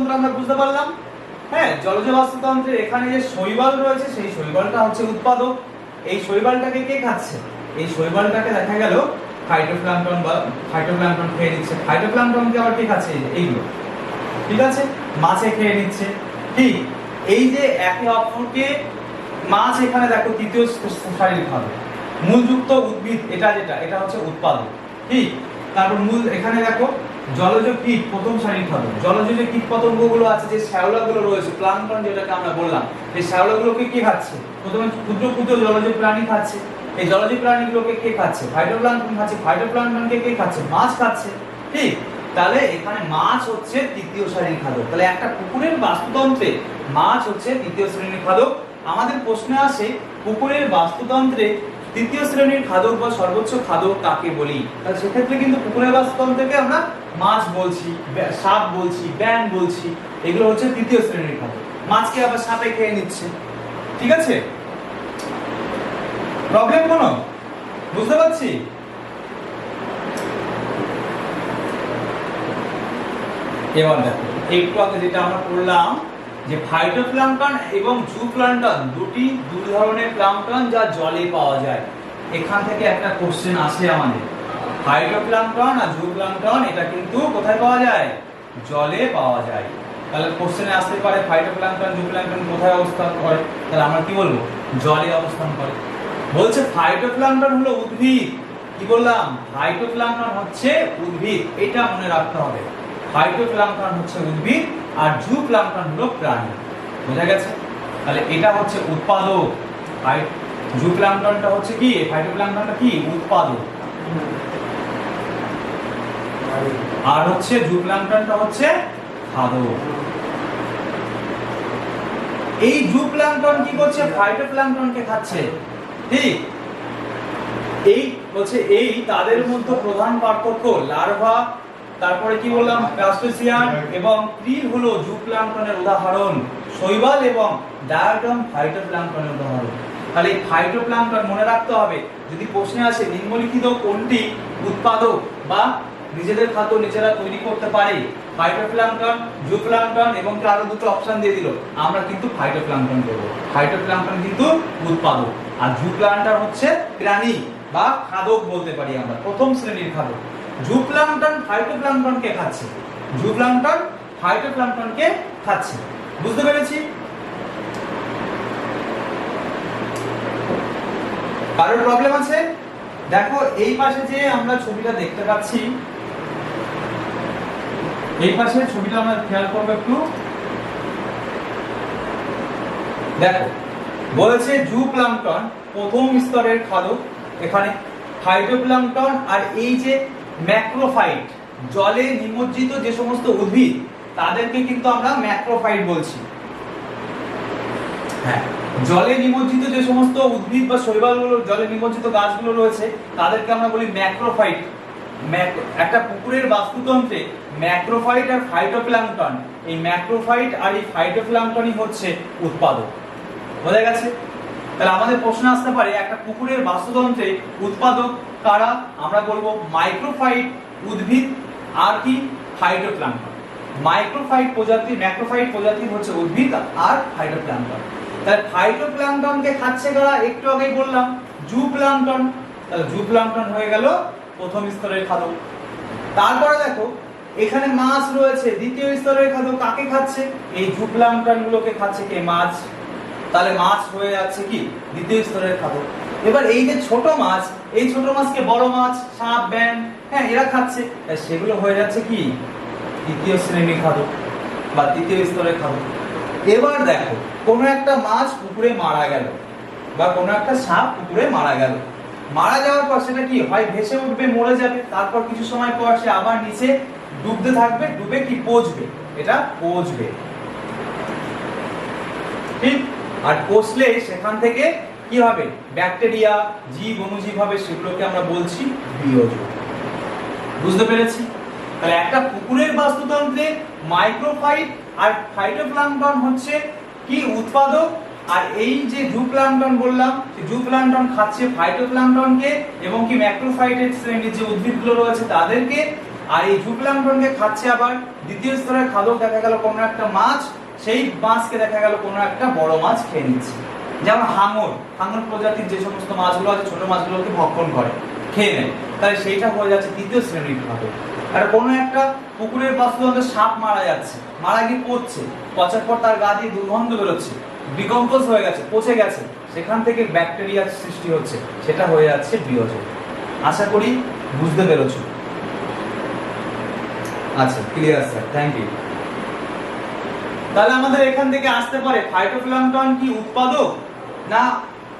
বাস্তুতন্ত্র আমরা বুঝতে পারলাম। হ্যাঁ জলজ বাস্তুতন্ত্রের এখানে যে শৈবাল রয়েছে, সেই শৈবালটা হচ্ছে উৎপাদক। এই শৈবালটাকে কে খাচ্ছে? এই শৈবালটাকে দেখা গেল ফাইটোপ্ল্যাঙ্কটন বা ফাইটোপ্ল্যাঙ্কটন খেয়ে নিচ্ছে। ফাইটোপ্ল্যাঙ্কটনকে আবার কে খাচ্ছে? এইগুলো। ঠিক আছে? মাছে খেয়ে নিচ্ছে। ঠিক এই যে একে অপরকে মাছ এখানে দেখো তৃতীয় শারীরিক ভাবে মূলযুক্ত উদ্ভিদ এটা যেটা? এটা হচ্ছে উৎপাদক। ঠিক তারপর মূল, এখানে দেখো জলজ কীট প্রথম শারীরিক ভাবে জলজ যে কীট পতঙ্গগুলো আছে, যে শ্যাওলাগুলো রয়েছে প্লাঙ্কটন যেটাকে আমরা বললাম এই শ্যাওলাগুলোকে কি খাচ্ছে? প্রথমে ক্ষুদ্র ক্ষুদ্র জলজ প্রাণী খাচ্ছে। এই জলজ প্রাণীগুলোকে কে খাচ্ছে? ফাইটোপ্লাঙ্কটন খাচ্ছে। ফাইটোপ্লাঙ্কটনকে কে খাচ্ছে? মাছ খাচ্ছে। ঠিক? তাহলে এখানে মাছ হচ্ছে তৃতীয় শ্রেণির খাদক। তাহলে একটা পুকুরের বাস্তুতন্ত্রে মাছ হচ্ছে তৃতীয় শ্রেণির খাদক। আমাদের প্রশ্নে আসে, পুকুরের বাস্তুতন্ত্রে তৃতীয় শ্রেণির খাদক বা সর্বোচ্চ খাদক কাকে বলি? তাহলে সেক্ষেত্রে কিন্তু পুকুরের বাস্তুতন্ত্রকে আমরা মাছ বলছি সাপ বলছি ব্যাং বলছি, এগুলো হচ্ছে তৃতীয় শ্রেণির খাদক মাছকে আবার সাপে খেয়ে নিচ্ছে। ঠিক আছে? প্রবলেম কোনো? বুঝতে পারছি? এবার দেখো, একটু আগে যেটা আমরা পড়লাম, যে ফাইটোপ্লাঙ্কটন এবং জুপ্লাঙ্কটন দুটি দুই ধরনের প্লাঙ্কটন যা জলে পাওয়া যায়। এখান থেকে একটা কোশ্চেন আসে আমাদের। ফাইটোপ্লাঙ্কটন আর জুপ্লাঙ্কটন এটা কিন্তু কোথায় পাওয়া যায়? জলে পাওয়া যায়। তাহলে কোশ্চেনে আসতে পারে ফাইটোপ্লাঙ্কটন জুপ্লাঙ্কটন কোথায় অবস্থান করে? তাহলে আমরা কি বলব? জলে অবস্থান করে। বলছে ফাইটোপ্লাঙ্কটন হলো উদ্ভিদ। কি বললাম? ফাইটোপ্লাঙ্কটন হচ্ছে উদ্ভিদ। এটা মনে রাখতে হবে। ফাইটোপ্লাঙ্কটন হচ্ছে উদ্ভিদ আর জুপ্লাঙ্কটন হলো প্রাণী। বোঝা গেছে? তাহলে এটা হচ্ছে উৎপাদক। জুপ্লাঙ্কটনটা হচ্ছে কি? ফাইটোপ্লাঙ্কটনটা কি? উৎপাদক। আর হচ্ছে জুপ্লাঙ্কটনটা হচ্ছে খাদক এই জুপ্লাঙ্কটন কি করছে? ফাইটোপ্লাঙ্কটনকে খাচ্ছে। ঠিক? এই বলছে এই তাদের মধ্যে প্রধান পার্থক্য লার্ভা তারপরে কি বললাম? ক্রাস্টেসিয়ান এবং ক্রিল হলো জুপ্লাঙ্কটনের উদাহরণ। শৈবাল এবং ডায়াটম ফাইটোপ্লাঙ্কটনের উদাহরণ। তাহলে এই মনে রাখতে হবে, যদি প্রশ্নে আসে নিম্নলিখিত কোনটি উৎপাদক বা নিজেদের খাদ্য নিজেরা তৈরি করতে পারে। ফাইটোপ্লাঙ্কটন জুপ্লাঙ্কটন এবং কি আরও দুটো অপশন দিয়ে দিল। আমরা কিন্তু ফাইটোপ্লাঙ্কটন করব। ফাইটোপ্লাঙ্কটন কিন্তু উৎপাদক। আর জুপ্লাঙ্কটন হচ্ছে প্রাণী বা খাদক বলতে পারি আমরা, প্রথম শ্রেণির খাদক। জুপ্লাঙ্কটন ফাইটোপ্লাঙ্কটনকে খাচ্ছে। জুপ্লাঙ্কটন ফাইটোপ্লাঙ্কটনকে খাচ্ছে। বুঝতে পেরেছি? কারোর প্রবলেম আছে? দেখো, এই পাশে যে আমরা ছবিটা দেখতে পাচ্ছি এই পাশে ছবিটা আমরা খেয়াল করব একটু। দেখো, বলেছে জুপ্লাঙ্কটন প্রথম স্তরের খাদক, এখানে ফাইটোপ্লাঙ্কটন আর এই যে ম্যাক্রোফাইট, জলে নিমজ্জিত যে সমস্ত উদ্ভিদ, তাদেরকে কিন্তু আমরা ম্যাক্রোফাইট বলছি। হ্যাঁ জলে নিমজ্জিত যে সমস্ত উদ্ভিদ বা শৈবালগুলো, জলে নিমজ্জিত গাছগুলো রয়েছে, তাদেরকে আমরা বলি ম্যাক্রোফাইট। ম্যাক- একটা পুকুরের বাস্তুতন্ত্রে ম্যাক্রোফাইট আর ফাইটোপ্ল্যাঙ্কটন এই ম্যাক্রোফাইট আর এই ফাইটোপ্ল্যাঙ্কটনই হচ্ছে উৎপাদক। বোঝা গেছে? তাহলে আমাদের প্রশ্ন আসতে পারে, একটা পুকুরের বাস্তুতন্ত্রে উৎপাদক কারা? আমরা বলব মাইক্রোফাইট উদ্ভিদ আর কি? ফাইটোপ্ল্যাঙ্কটন মাইক্রোফাইট প্রজাতি ম্যাক্রোফাইট প্রজাতি হচ্ছে উদ্ভিদ আর ফাইটোপ্ল্যাঙ্কটন তাহলে ফাইটোপ্ল্যাঙ্কটনকে খাচ্ছে কারা? একটু আগেই বললাম জুপ্ল্যাঙ্কটন তাহলে জুপ্ল্যাঙ্কটন হয়ে গেল প্রথম স্তরের খাদক। তারপরে দেখো, এখানে মাছ রয়েছে, দ্বিতীয় স্তরের খাদ্য কাকে খাচ্ছে? এই জুপ্লাঙ্কটন গুলোকে খাচ্ছে কে? মাছ। তাহলে মাছ হয়ে যাচ্ছে কি? দ্বিতীয় স্তরের খাদ্য এবার এই যে ছোট মাছ, এই ছোট মাছকে বড় মাছ, সাপ ব্যাং হ্যাঁ এরা খাচ্ছে। সেগুলো হয়ে যাচ্ছে কি? তৃতীয় শ্রেণির খাদ্য বা তৃতীয় স্তরের খাদ্য এবার দেখো, কোনো একটা মাছ পুকুরে মারা গেল বা কোনো একটা সাপ পুকুরে মারা গেল। মারা যাওয়ার পর সেটা কি হয়? ভেসে উঠবে, মরে যাবে, তারপর কিছু সময় পর সে আবার নিচে ডুবতে থাকবে, ডুবে কি পচবে? এটা পচবে। ঠিক? আর পচলে সেখান থেকে কি হবে? ব্যাকটেরিয়া, জীব অনুজীব হবে, সেগুলোকে আমরা বলছি বিয়োজন। বুঝতে পেরেছি? তাহলে একটা পুকুরের বাস্তুতন্ত্রে মাইক্রোফাইট আর ফাইটোপ্লাঙ্কটন হচ্ছে কি? উৎপাদক আর এই যে জুপ্লাঙ্কটন বললাম সেই জুপ্লাঙ্কটন খাচ্ছে ফাইটোপ্লাঙ্কটনকে এবং কি ম্যাক্রোফাইটের শ্রেণির যে উদ্ভিদগুলো রয়েছে তাদেরকে, আর এই জুপ্লাঙ্কটনকে খাচ্ছে আবার দ্বিতীয় স্তরের খাদক দেখা গেল কোনো একটা মাছ, সেই মাছকে দেখা গেল কোনো একটা বড় মাছ খেয়ে নিচ্ছে। যেমন হাঙর হাঙর প্রজাতির যে সমস্ত মাছগুলো আছে, ছোট মাছগুলোকে ভক্ষণ করে, খেয়ে নেয়। তাহলে সেইটা হয়ে যাচ্ছে তৃতীয় শ্রেণির খাদক। আর কোনো একটা পুকুরের বাস্তুতন্ত্রে সাপ মারা যাচ্ছে, মারা গিয়ে পড়ছে পচার পর তার গা দিয়ে দুর্গন্ধ বেরোচ্ছে। ডিকম্পোজ হয়ে গেছে, পচে গেছে। সেখান থেকে ব্যাকটেরিয়ার সৃষ্টি হচ্ছে, সেটা হয়ে যাচ্ছে বিয়োজন আশা করি বুঝতে পেরেছ। আচ্ছা ক্লিয়ার স্যার থ্যাংক ইউ তাহলে আমাদের এখান থেকে আসতে পারে ফাইটোপ্ল্যাঙ্কটন কি উৎপাদক না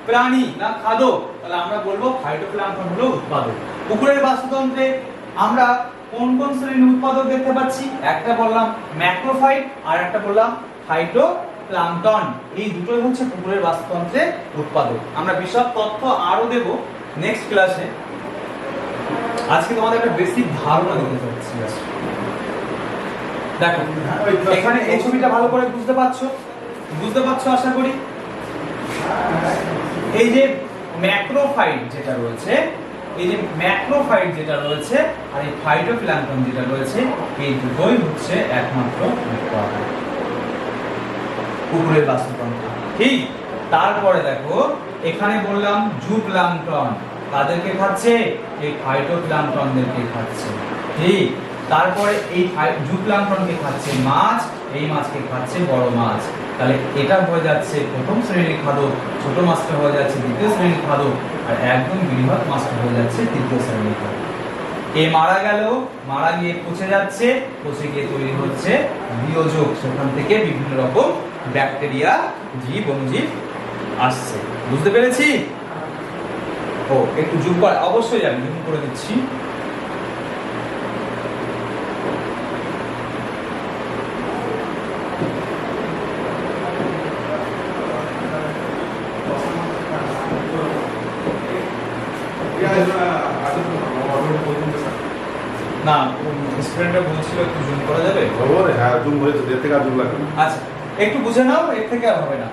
প্রাণী না খাদক? তাহলে আমরা বলব ফাইটোপ্ল্যাঙ্কটন হলো উৎপাদক। পুকুরের বাস্তুতন্ত্রে আমরা কোন কোন শ্রেণির উৎপাদক দেখতে পাচ্ছি? একটা বললাম ম্যাক্রোফাইট আর একটা বললাম ফাইটোপ্ল্যাঙ্কটন এই দুটোই হচ্ছে পুকুরের বাস্তুতন্ত্রে উৎপাদক। আমরা বিশদ তথ্য আরও দেব নেক্সট ক্লাসে আজকে তোমাদের একটা বেসিক ধারণা দিতে চাচ্ছি। দেখো, এখানে এই ছবিটা ভালো করে বুঝতে পারছ? বুঝতে পারছ আশা করি? এই যে ম্যাক্রোফাইট যেটা রয়েছে, এই যে ম্যাক্রোফাইট যেটা রয়েছে, আর এই ফাইটোপ্ল্যাঙ্কটন যেটা রয়েছে, এই দুটোই হচ্ছে একমাত্র উৎপাদক। পুকুরের বাস্তুতন্ত্র। ঠিক তারপরে দেখো, এখানে বললাম জুপ্লাঙ্কটন তাদেরকে খাচ্ছে? এই ফাইটোপ্ল্যাঙ্কটনদেরকে খাচ্ছে। ঠিক তারপরে এই জুপ্লাঙ্কটনকে খাচ্ছে মাছ, এই মাছকে খাচ্ছে বড় মাছ। তাহলে এটা হয়ে যাচ্ছে প্রথম শ্রেণির খাদক, ছোট মাছটা হয়ে যাচ্ছে দ্বিতীয় শ্রেণির খাদক, আর একদম বৃহৎ মাছটা হয়ে যাচ্ছে তৃতীয় শ্রেণির খাদক। এ মারা গেল, মারা গিয়ে পচে যাচ্ছে, পচে গিয়ে তৈরি হচ্ছে বিয়োজক, সেখান থেকে বিভিন্ন রকম ব্যাকটেরিয়া জীব অনুজীব আসছে। বুঝতে পেরেছি? ও একটু জুম কর অবশ্যই আমি জুম করে দিচ্ছি। না স্টুডেন্টরা বলছিল একটু জুম করা যাবে? হ্যাঁ জুম হয়েছে দেড় থেকে আর জুম লাগবে। আচ্ছা। একটু বুঝে নাও, এর থেকে আর হবে না।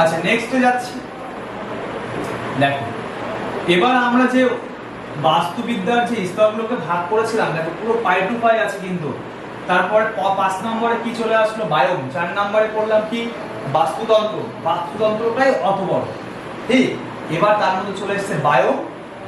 আচ্ছা নেক্সটে যাচ্ছি। দেখো, এবার আমরা যে বাস্তুবিদ্যার যে স্তরগুলোকে ভাগ করেছিলাম, দেখো, পুরো পাই টু পাই আছে কিন্তু। তারপরে পাঁচ নম্বরে কি চলে আসলো? বায়ুম চার নম্বরে পড়লাম কি? বাস্তুতন্ত্র। বাস্তুতন্ত্রটাই অত বড় ঠিক? এবার তার মধ্যে চলে এসেছে বায়ো।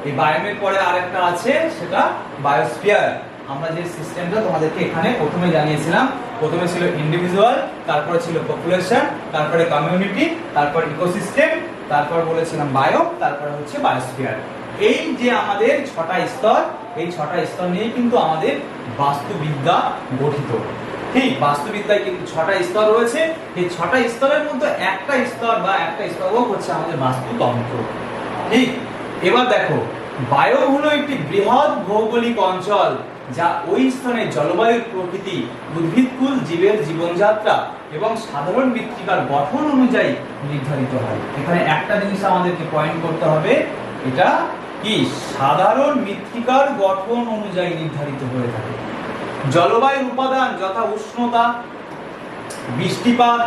এই বায়োমের পরে আরেকটা আছে, সেটা বায়োস্ফিয়ার আমরা যে সিস্টেমটা তোমাদেরকে এখানে প্রথমে জানিয়েছিলাম প্রথমে ছিল ইন্ডিভিজুয়াল তারপরে ছিল পপুলেশন তারপরে কমিউনিটি তারপর ইকোসিস্টেম তারপর বলেছিলাম বায়ো তারপরে হচ্ছে বায়োস্ফিয়ার এই যে আমাদের ছটা স্তর, এই ছটা স্তর নিয়ে কিন্তু আমাদের বাস্তুবিদ্যা গঠিত। ঠিক, বাস্তুবিদ্যায় কিন্তু ছটা স্তর রয়েছে। এই ছটা স্তরের মধ্যে একটা স্তর বা একটা স্তবক হচ্ছে আমাদের বাস্তুতন্ত্র। ঠিক, এবার দেখো বায়ু হলো একটি বৃহৎ ভৌগোলিক অঞ্চল। যা ওই স্থানের জলবায়ুর প্রকৃতি উদ্ভিদকুল জীবের জীবনযাত্রা এবং সাধারণ মৃত্তিকার গঠন অনুযায়ী নির্ধারিত হয়। এখানে একটা জিনিস আমাদেরকে পয়েন্ট করতে হবে, এটা কি? সাধারণ মৃত্তিকার গঠন অনুযায়ী নির্ধারিত হয়ে থাকে। জলবায়ুর উপাদান যথা উষ্ণতা, বৃষ্টিপাত,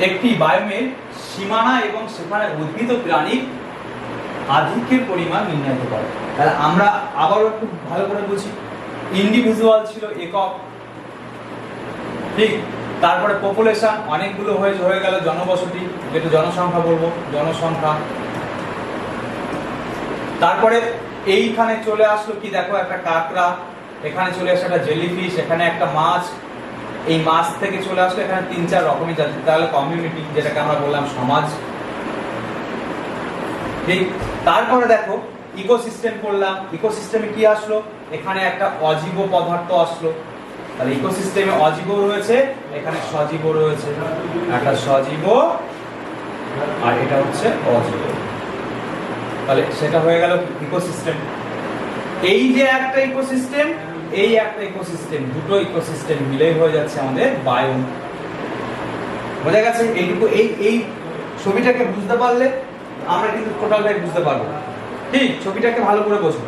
একটি বায়ুমের সীমানা এবং সেখানে উদ্ভিদ ও প্রাণীর আধিক্যের পরিমাণ নির্ণয় করে তাহলে আমরা আবারও একটু ভালো করে বুঝি ইন্ডিভিজুয়াল ছিল, একক। ঠিক? তারপরে পপুলেশন অনেকগুলো হয়ে হয়ে গেল জনবসতি, যেটা জনসংখ্যা বলব, জনসংখ্যা। তারপরে এইখানে চলে আসলো কি দেখো, একটা কাঁকড়া, এখানে চলে আসলো একটা জেলিফিশ এখানে একটা মাছ। এই মাছ থেকে চলে আসলো এখানে তিন চার রকমের জাতি। তাহলে কমিউনিটি যেটাকে আমরা বললাম সমাজ। ঠিক? তারপরে দেখো ইকোসিস্টেম করলাম। ইকোসিস্টেমে কি আসলো? এখানে একটা অজীব পদার্থ আসলো তাহলে ইকোসিস্টেমে অজীব রয়েছে, এখানে সজীব রয়েছে। একটা সজীব, আর এটা হচ্ছে অজীব। তাহলে সেটা হয়ে গেল ইকোসিস্টেম এই যে একটা ইকোসিস্টেম এই একটা ইকোসিস্টেম দুটো ইকোসিস্টেম মিলেই হয়ে যাচ্ছে আমাদের বায়ু। বোঝা গেছে? এইটুকু, এই এই ছবিটাকে বুঝতে পারলে আমরা কিন্তু টোটালটাই বুঝতে পারব। ঠিক, ছবিটাকে ভালো করে বোঝো।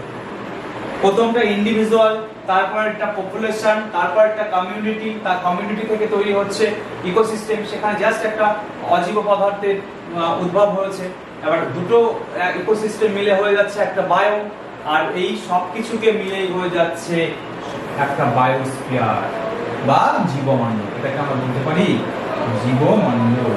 প্রথমটা ইন্ডিভিজুয়াল তারপর একটা পপুলেশন তারপর একটা কমিউনিটি তার কমিউনিটি থেকে তৈরি হচ্ছে ইকোসিস্টেম সেখানে জাস্ট একটা অজীব পদার্থের উদ্ভব হয়েছে। এবার দুটো ইকোসিস্টেম মিলে হয়ে যাচ্ছে একটা বায়ো আর এই সব কিছুকে মিলেই হয়ে যাচ্ছে একটা বায়োস্ফিয়ার বা জীবমণ্ডল এটাকে আমরা বলতে পারি জীবমণ্ডল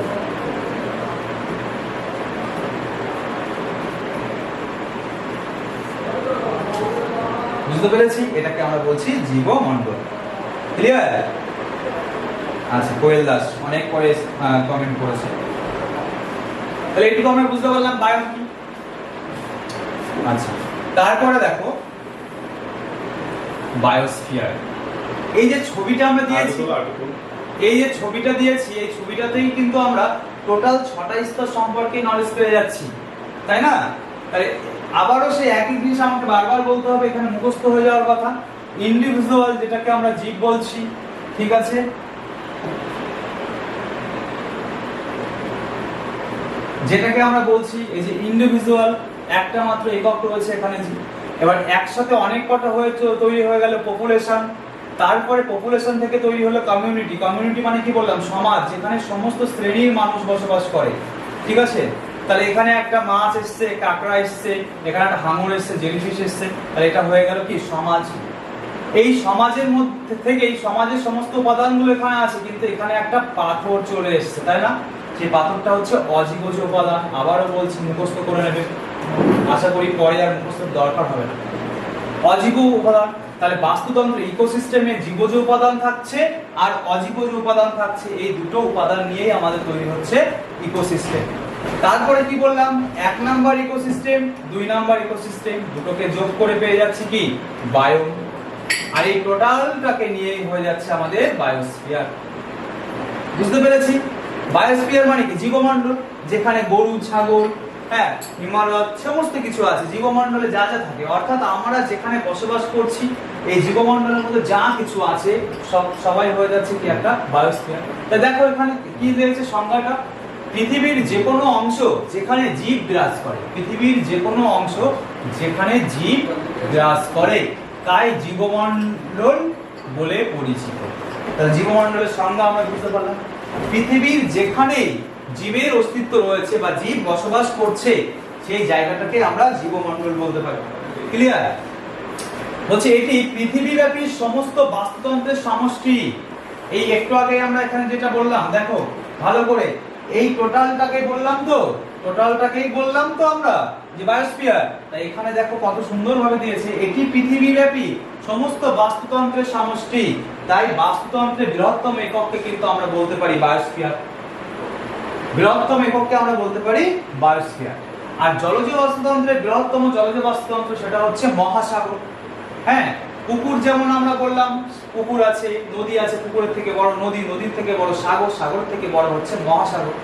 বুঝতে পেরেছি? এটাকে আমরা বলছি জীবমণ্ডল। ক্লিয়ার আচ্ছা কোয়েল দাস অনেক পরে কমেন্ট করেছে। তাহলে এটুকু আমরা বুঝতে পারলাম বায়ো কি আচ্ছা তারপরে দেখো বায়োস্ফিয়ার এই যে ছবিটা আমরা দিয়েছি এই যে ছবিটা দিয়েছি এই ছবিটাতেই কিন্তু আমরা টোটাল ছটা স্তর সম্পর্কে নলেজ পেয়ে যাচ্ছি। তাই না? তাহলে আবারও সেই একই জিনিস আমাকে বারবার বলতে হবে, এখানে মুখস্থ হয়ে যাওয়ার কথা। ইন্ডিভিজুয়াল যেটাকে আমরা জীব বলছি, ঠিক আছে? যেটাকে আমরা বলছি, এই যে ইন্ডিভিজুয়াল একটা মাত্র একক রয়েছে এখানে জীব। এবার একসাথে অনেক কটা হয়ে তো- তৈরি হয়ে গেল পপুলেশন তারপরে পপুলেশন থেকে তৈরি হলো কমিউনিটি কমিউনিটি মানে কি বললাম? সমাজ, যেখানে সমস্ত শ্রেণির মানুষ বসবাস করে, ঠিক আছে? তাহলে এখানে একটা মাছ এসছে, কাঁকড়া এসছে, এখানে একটা হাঙর এসছে, জেলিফিশ এসছে, তাহলে এটা হয়ে গেল কি? সমাজ। এই সমাজের মধ্যে থেকে এই সমাজের সমস্ত উপাদানগুলো এখানে আছে, কিন্তু এখানে একটা পাথর চলে এসছে, তাই না? সেই পাথরটা হচ্ছে অজীবজ উপাদান, আবারও বলছি, মুখস্থ করে নেবে। আশা করি পরে আর মুখস্থ দরকার হবে না। অজীব উপাদান, তাহলে বাস্তুতন্ত্র ইকোসিস্টেমে জীবজ উপাদান থাকছে আর অজীবজ উপাদান থাকছে, এই দুটো উপাদান নিয়েই আমাদের তৈরি হচ্ছে ইকোসিস্টেম। তারপরে কি বললাম? এক নাম্বার ইকোসিস্টেম দুই নাম্বার ইকোসিস্টেম দুটোকে যোগ করে পেয়ে যাচ্ছি কি? বায়ো। আর এই টোটালটাকে নিয়েই হয়ে যাচ্ছে আমাদের বায়োস্ফিয়ার বুঝতে পেরেছি? বায়োস্ফিয়ার মানে কি? জীবমণ্ডল, যেখানে গরু, ছাগল হ্যাঁ হিমালয়, সমস্ত কিছু আছে। জীবমণ্ডলে যা যা থাকে। অর্থাৎ আমরা যেখানে বসবাস করছি, এই জীবমণ্ডলের মধ্যে যা কিছু আছে, সব, সবাই হয়ে যাচ্ছে কি একটা বায়োস্ফিয়ার তা দেখো এখানে কি দিয়েছে সংজ্ঞাটা? পৃথিবীর যে কোনো অংশ যেখানে জীব বিরাজ করে, পৃথিবীর যে কোনো অংশ যেখানে জীব বিরাজ করে, তাই জীবমণ্ডল বলে পরিচিত। তাহলে জীবমণ্ডলের সংজ্ঞা আমরা বুঝতে পারলাম। পৃথিবীর যেখানে জীবের অস্তিত্ব রয়েছে বা জীব বসবাস করছে, সেই জায়গাটাকে আমরা জীবমণ্ডল বলতে পারি। ক্লিয়ার বলছে, এটি পৃথিবীব্যাপী সমস্ত বাস্তুতন্ত্রের সমষ্টি। এই একটু আগে আমরা এখানে যেটা বললাম, দেখো, ভালো করে এই টোটালটাকে বললাম তো, টোটালটাকেই বললাম তো আমরা, যে বায়োস্ফিয়ার তাই এখানে দেখো কত সুন্দরভাবে দিয়েছে। এটি পৃথিবীব্যাপী, সমস্ত বাস্তুতন্ত্রের সমষ্টি। তাই বাস্তুতন্ত্রের বৃহত্তম একককে কিন্তু আমরা বলতে পারি বায়োস্ফিয়ার বৃহত্তম একককে আমরা বলতে পারি বায়োস্ফিয়ার আর জলজ বাস্তুতন্ত্রের বৃহত্তম জলজ বাস্তুতন্ত্র সেটা হচ্ছে মহাসাগর। হ্যাঁ পুকুর যেমন আমরা বললাম, পুকুর আছে, নদী আছে, পুকুরের থেকে বড় নদী, নদীর থেকে বড় সাগর সাগর থেকে বড় হচ্ছে মহাসাগর।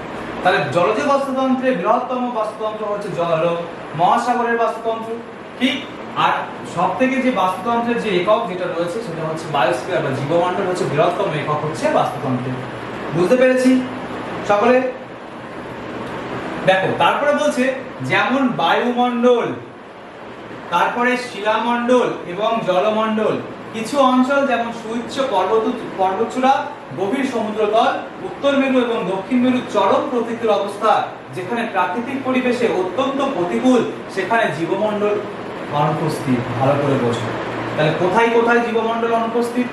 তাহলে জলজ বাস্তুতন্ত্রের বৃহত্তম বাস্তুতন্ত্র হচ্ছে জল মহাসাগরের বাস্তুতন্ত্র। ঠিক? আর সব থেকে যে বাস্তুতন্ত্রের যে একক যেটা রয়েছে, সেটা হচ্ছে বায়োস্ফিয়ার বা জীবমণ্ডল হচ্ছে বৃহত্তম একক হচ্ছে বাস্তুতন্ত্রের বুঝতে পেরেছি? সকলে? দেখো, তারপরে বলছে, যেমন বায়ুমণ্ডল তারপরে শিলামণ্ডল এবং জলমণ্ডল। কিছু অঞ্চল যেমন সুউচ্চ পর্বত পর্বতচূড়া, গভীর সমুদ্রতল, উত্তর মেরু এবং দক্ষিণ মেরু চরম প্রকৃতির অবস্থা, যেখানে প্রাকৃতিক পরিবেশে অত্যন্ত প্রতিকূল, সেখানে জীবমণ্ডল অনুপস্থিত। ভালো করে বসে তাহলে কোথায় কোথায় জীবমণ্ডল অনুপস্থিত?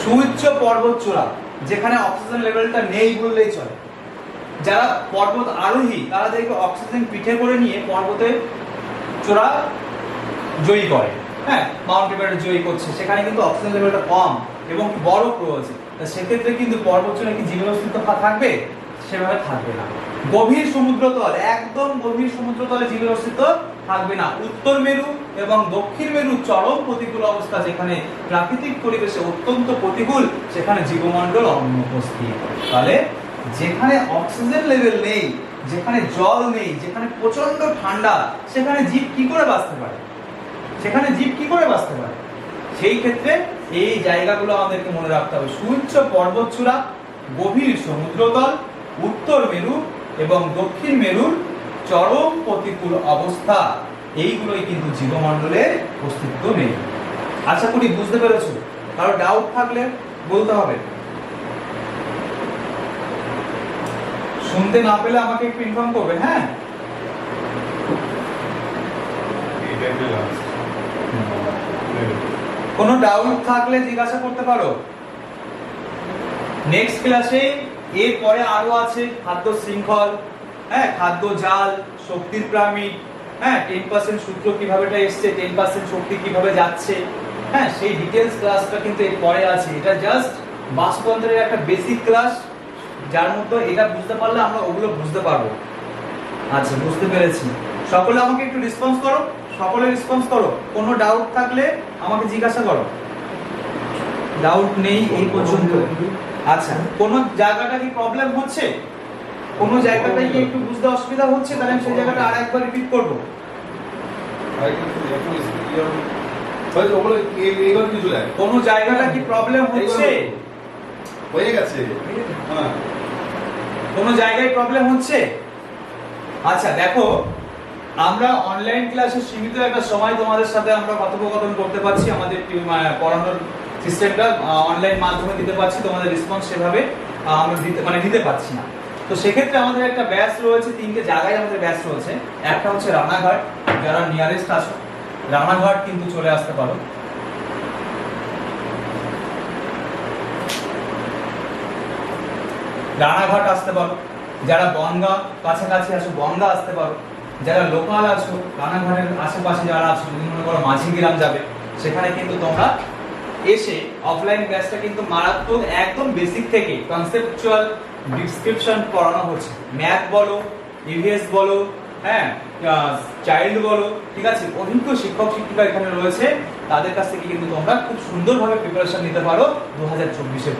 সুউচ্চ পর্বতচূড়া, যেখানে অক্সিজেন লেভেলটা নেই বললেই চলে। যারা পর্বত আরোহী, তারা দেখবে অক্সিজেন পিঠে করে নিয়ে পর্বতে চূড়া জয়ী করে। হ্যাঁ মাউন্ট এভারেস্ট জয়ী করছে। সেখানে কিন্তু অক্সিজেন লেভেলটা কম এবং বরফ রয়েছে সেক্ষেত্রে কিন্তু পর্বতচূড়া কি জীবন অস্তিত্ব থাকবে? সেভাবে থাকবে না। গভীর সমুদ্রতল একদম গভীর সমুদ্রতলে জীবের অস্তিত্ব থাকবে না। উত্তর মেরু এবং দক্ষিণ মেরু চরম প্রতিকূল অবস্থা যেখানে প্রাকৃতিক পরিবেশে অত্যন্ত প্রতিকূল, সেখানে জীবমণ্ডল অনুপস্থিত তাহলে যেখানে অক্সিজেন লেভেল নেই, যেখানে জল নেই, যেখানে প্রচণ্ড ঠান্ডা, সেখানে জীব কি করে বাঁচতে পারে? সেখানে জীব কি করে বাঁচতে পারে? সেই ক্ষেত্রে এই জায়গাগুলো আমাদেরকে মনে রাখতে হবে। সুউচ্চ পর্বতচূড়া গভীর সমুদ্রতল উত্তর মেরু এবং দক্ষিণ মেরুর চরম প্রতিকূল অবস্থা। এইগুলোই কিন্তু জীবমণ্ডলের অস্তিত্ব নেই। আশা করি বুঝতে পেরেছ? কারও ডাউট থাকলে বলতে হবে। শুনতে না পেলে আমাকে একটু ইনফর্ম করবে হ্যাঁ? কোনো ডাউট থাকলে জিজ্ঞাসা করতে পারো। নেক্সট ক্লাসে এর পরে আরও আছে খাদ্য শৃঙ্খল হ্যাঁ খাদ্য জাল, শক্তির পিরামিড হ্যাঁ টেন পার্সেন্ট সূত্র কীভাবে এটা এসছে টেন পার্সেন্ট শক্তি কীভাবে যাচ্ছে হ্যাঁ সেই ডিটেলস ক্লাসটা কিন্তু এর পরে আছে। এটা জাস্ট বাস্তুতন্ত্রের একটা বেসিক ক্লাস যার মধ্যে এটা বুঝতে পারলে আমরা ওগুলো বুঝতে পারব। আচ্ছা বুঝতে পেরেছি। সকলে আমাকে একটু রেসপন্স করো। সকলে রেসপন্স করো। কোনো ডাউট থাকলে আমাকে জিজ্ঞাসা করো। ডাউট নেই এই পর্যন্ত। আচ্ছা কোন জায়গাটা কি প্রবলেম হচ্ছে? কোন জায়গাটা কি একটু বুঝতে অসুবিধা হচ্ছে? তাহলে আমি সেই জায়গাটা আর একবার রিপিট করব। কোন জায়গাটা কি প্রবলেম হচ্ছে? হয়ে গেছে। হ্যাঁ। কোন জায়গায় প্রবলেম হচ্ছে? আচ্ছা দেখো আমরা অনলাইন ক্লাসে সীমিত একটা সময় তোমাদের সাথে আমরা কথোপকথন করতে পারছি, আমাদের পড়ানোর সিস্টেমটা অনলাইন মাধ্যমে দিতে পারছি, তোমাদের রেসপন্স সেভাবে আমরা দিতে মানে দিতে পারছি না। তো সেক্ষেত্রে আমাদের একটা ব্যাচ রয়েছে, তিনটে জায়গায় আমাদের ব্যাচ রয়েছে। একটা হচ্ছে রানাঘাট যারা নিয়ারেস্ট আছো রানাঘাট কিন্তু চলে আসতে পারো। রানাঘাট আসতে পারো। যারা বনগা, কাছাকাছি আছো, বনগা আসতে পারো। যারা লোকাল আছো, রানাঘাটের আশেপাশে যারা আছো যদি মনে করো মাঝিগ্রাম যাবে, সেখানে কিন্তু তোমরা এসে অফলাইন ব্যাচটা কিন্তু মারাত্মক, একদম বেসিক থেকে কনসেপচুয়াল ডিসক্রিপশন পড়ানো হচ্ছে। ম্যাথ বলো ইভিএস বলো হ্যাঁ চাইল্ড বলো, ঠিক আছে? অভিজ্ঞ শিক্ষক, শিক্ষিকা এখানে রয়েছে, তাদের কাছ থেকে কিন্তু তোমরা খুব সুন্দরভাবে প্রিপারেশন নিতে পারো দু হাজার চব্বিশের